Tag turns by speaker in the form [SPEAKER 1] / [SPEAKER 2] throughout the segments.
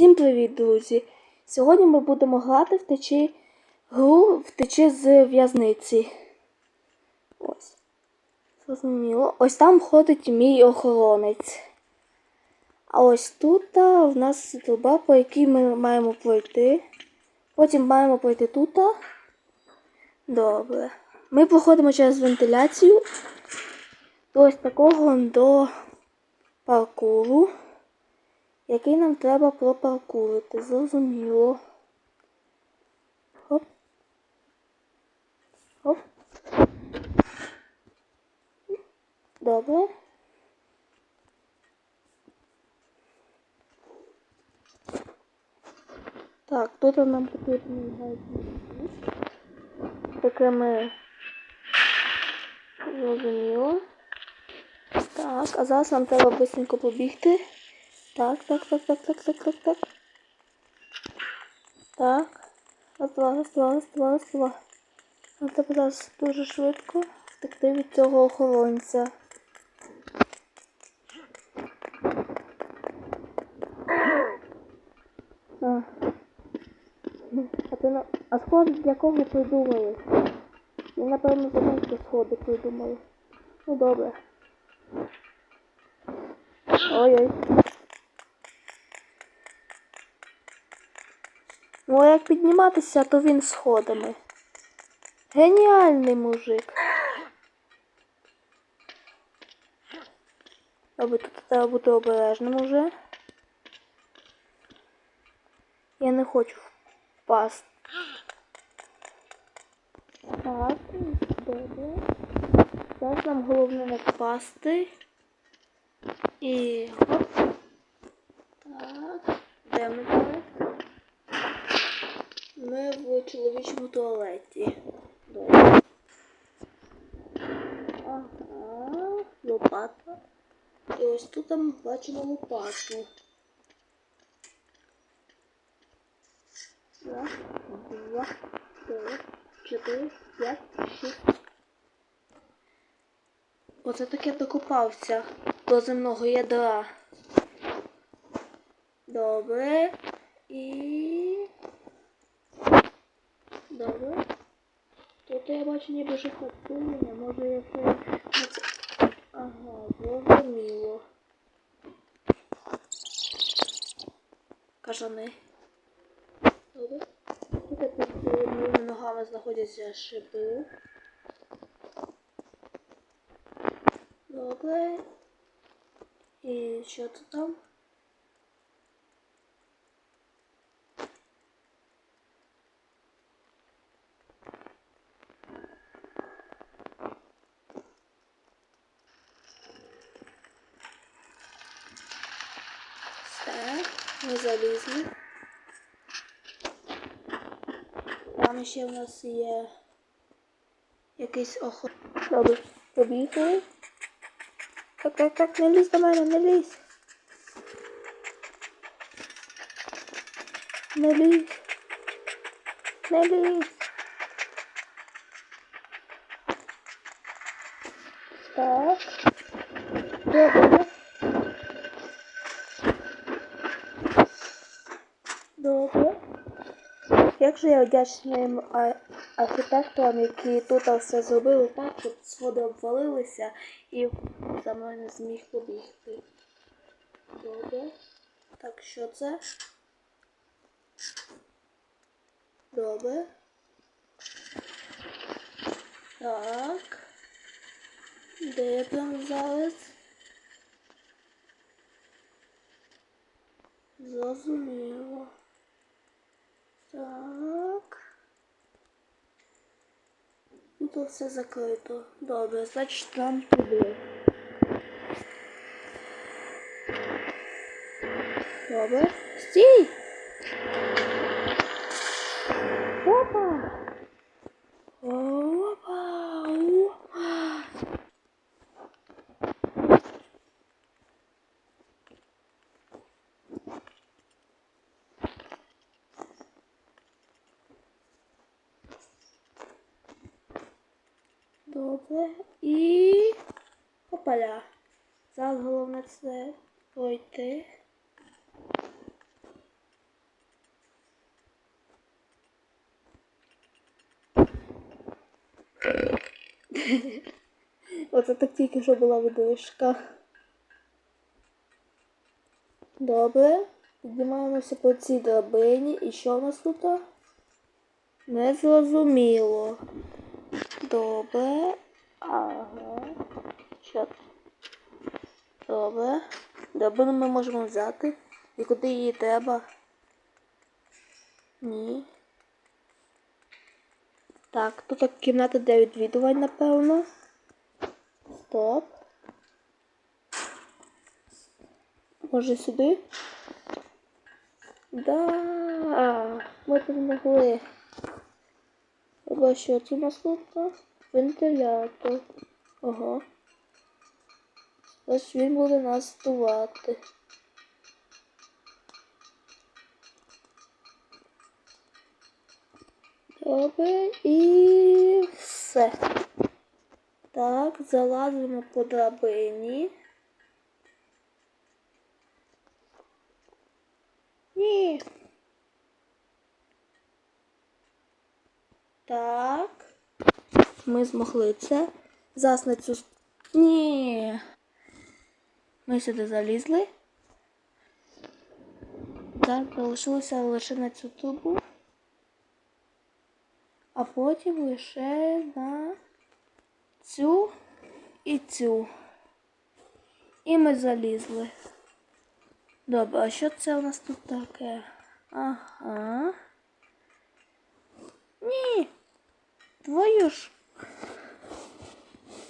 [SPEAKER 1] Всім привіт, друзі! Сьогодні ми будемо грати в течі гру втечі з в'язниці. Ось. Зрозуміло. Ось там ходить мій охоронець. А ось тут в нас труба, по якій ми маємо пройти. Потім маємо пройти тут. Добре. Ми проходимо через вентиляцію. Ось такого до паркуру який нам треба пропаркурити. Зрозуміло. Хоп. Хоп. Добре. Так, тут нам потрібно. Таке ми зрозуміло. Так, а зараз нам треба быстренько побігти. Так, так, так, так, так, так, так, так. Так. Два, два, два, два. Нам треба зараз дуже швидко втекти від цього охоронця. А, а ти. А сходи для кого придумали? Я напевно забув, що сходи придумали. Ну добре. Ой-ой. Ну, а як підніматися, то він сходами. Геніальний мужик. Аби тут треба бути обережним уже. Я не хочу впасти. Так, добре. Зараз нам головне не впасти. І хоп. Так. Де ми зараз? Ми в чоловічому туалеті. Добре. Ага, лопата. І ось тут ми бачимо лопату. Раз, два, три, чотири, п'ять, шість. Оце таке докопався до земного ядра. Добре. І... Добре. Тут я бачу ніби вже хатиння, може я це... на це- Ага, зрозуміло. Кажани. Добре. Тут під моїми ногами знаходяться шиби. Добре. І що тут там? Все, ми залізли. Там ще в нас є якийсь охот. Добре, побігли. Так, так, так, не лізь до мене, не лізь. Не лізь. Не лізь. Так. Добре. Добре. Як же я а- архітекторам, які тут все зробили так, щоб сходи обвалилися і за мною не зміг побігти. Добре. Так, що це? Добре. Так. Де я там зараз? Зрозуміло. Так. Тут все закрито. Добре, значить нам туди. Добре. Стій! Опа! Опа! Опа! Добре. І опаля. Зараз головне це пройти. Оце так тільки що була видишка. Добре. Піднімаємося по цій драбині. І що у нас тут? Не зрозуміло. Добре. Ага. Що? Добре. Драбину ми можемо взяти. І куди її треба? Ні. Так, тут кімната для відвідувань, напевно. Стоп. Може сюди? Да, ми тут могли. Або що це у нас тут? Вентилятор. Ага. Ось він буде нас здувати. Добре, і все. Так, залазимо по драбині. Ні. Так. Ми змогли це. Зараз на цю. Ні. Ми сюди залізли. Так, залишилося лише на цю трубу. А потім лише на цю і цю. І ми залізли. Добре, а що це у нас тут таке? Ага. Ні. Твою ж.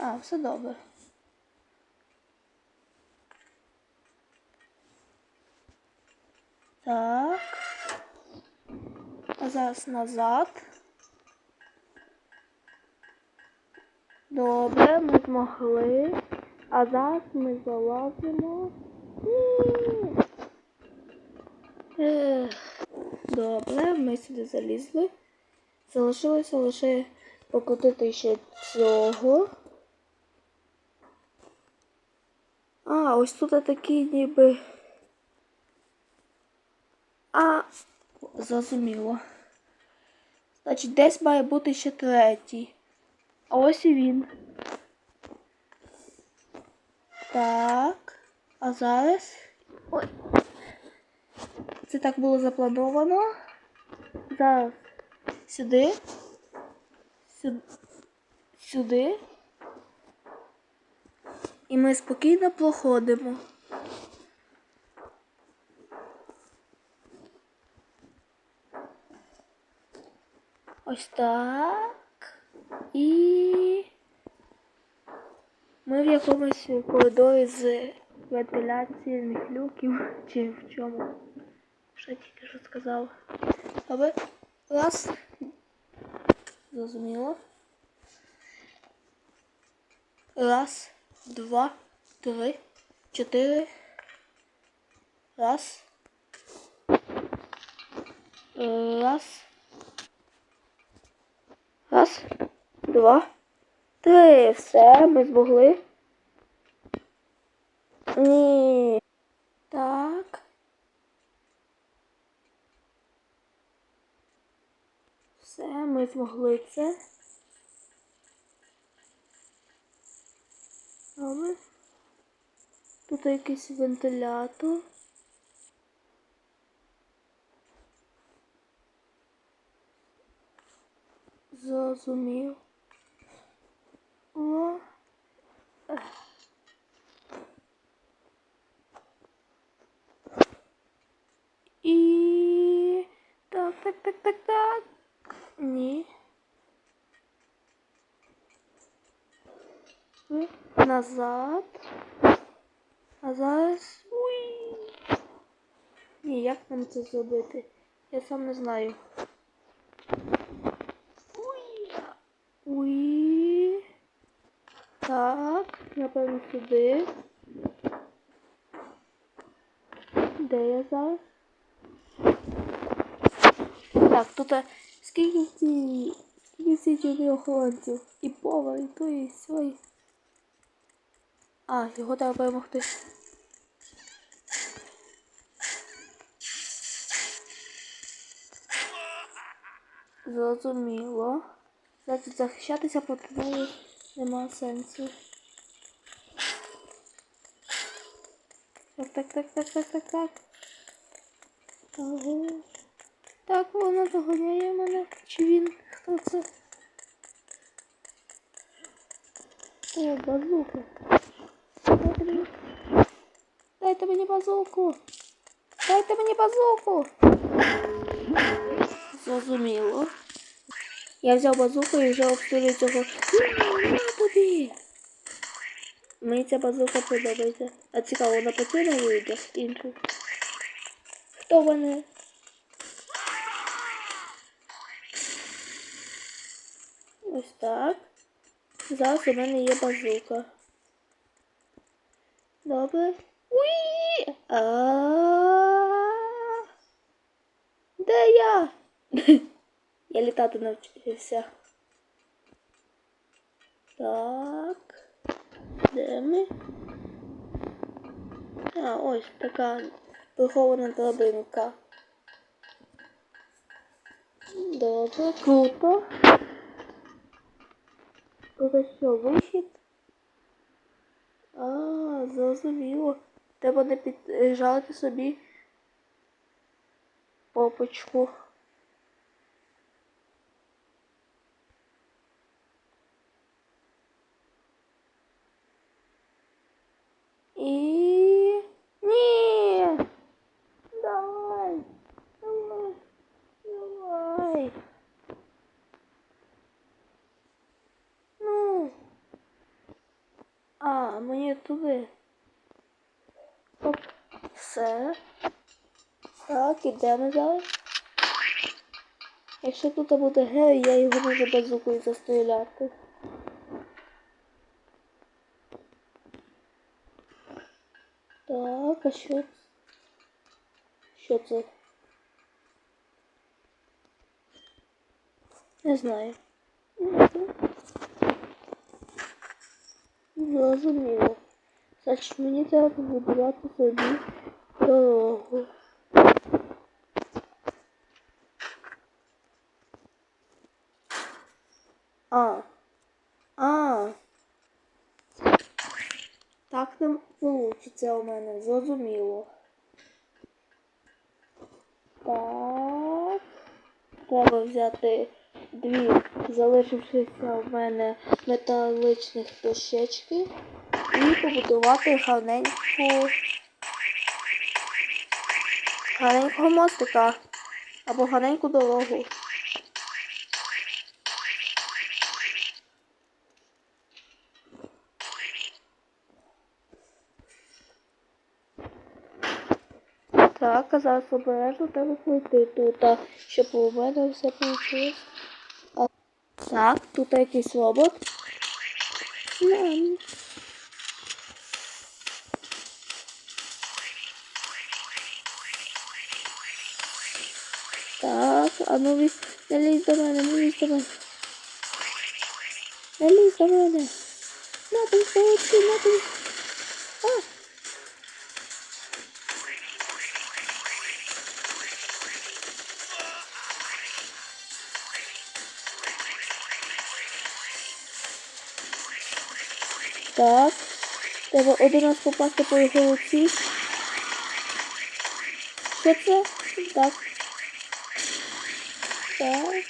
[SPEAKER 1] А, все добре. Так. А зараз назад. Добре, ми змогли. А зараз ми залазимо. Добре, ми сюди залізли. Залишилося лише покрутити ще цього. А, ось тут такі ніби. А, зрозуміло. Значить, десь має бути ще третій. А ось і він. Так. А зараз. Ой. Це так було заплановано. Зараз сюди. Сюди. Сюди. І ми спокійно проходимо. Ось так. І ми в якомусь коридорі з вентиляційних люків чи в чому. Що тільки що сказав. Добре. Раз. Зрозуміло. Раз, два, три, чотири. Раз. Раз. Раз, два, три. Все, ми змогли. Ні. Так. Все, ми змогли це. Але тут якийсь вентилятор. Зрозумів. О. І так, так, так, так, так. Ні. Назад. А зараз. Уй. Ні, як нам це зробити? Я сам не знаю. Уй. Уй. Так, напевно, сюди. Де я зараз? Так, тут скільки ці. Скільки ці охоронців? І повар, і той, і сьой. А, його треба перемогти. Зрозуміло. Значить, захищатися потрібно Нема сенсу. Так, так, так, так, так, так, так. Ага. Так, вона доганяє мене. Чи він? Хто це? О, базука. Дайте мені. Дайте мені базуку. Дайте мені базуку. Зрозуміло. Я взяв базуку і вже обстрілюю цього. На тобі! Мені ця базука подобається. А цікаво, вона працює на людях інших. Хто вони? Ось так. Зараз у мене є базука. Добре. Уї! А. Де я? Я літати навчився. Так. Де ми? А, ось така прихована драбинка. Добре, круто. Тут що, вихід? А, зрозуміло. Треба не піджати собі попочку. І... Ні! Давай! Давай! Давай! Ну! А, мені туди. Оп. Все. Так, ідемо зараз. Якщо тут буде герой, я його можу базукою застріляти. Так, а що? Що це? Не знаю. Зрозуміло. Значить, мені треба побудувати собі дорогу. А. А. Так не вийде у мене, зрозуміло. Так. Треба взяти дві залишившися в мене металичних дощечки і побудувати гарненьку гарненького мостика або гарненьку дорогу. Так, а зараз обережно треба пройти тут, щоб у мене все вийшло. А, так, тут якийсь робот. Мам. Так, а ну ви не лізь до мене, не лізь до мене. Не лізь до мене. На тобі, солодкий, на тобі. Так. Треба один раз попасти по його руці. Що це? Так. Так.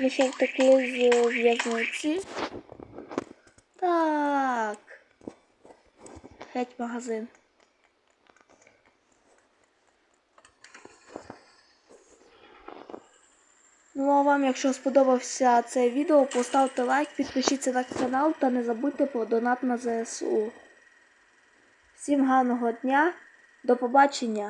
[SPEAKER 1] Ми ще втекли з в'язниці. Так. Геть магазин. Ну а вам, якщо сподобався це відео, поставте лайк, підпишіться на канал та не забудьте про донат на ЗСУ. Всім гарного дня, до побачення!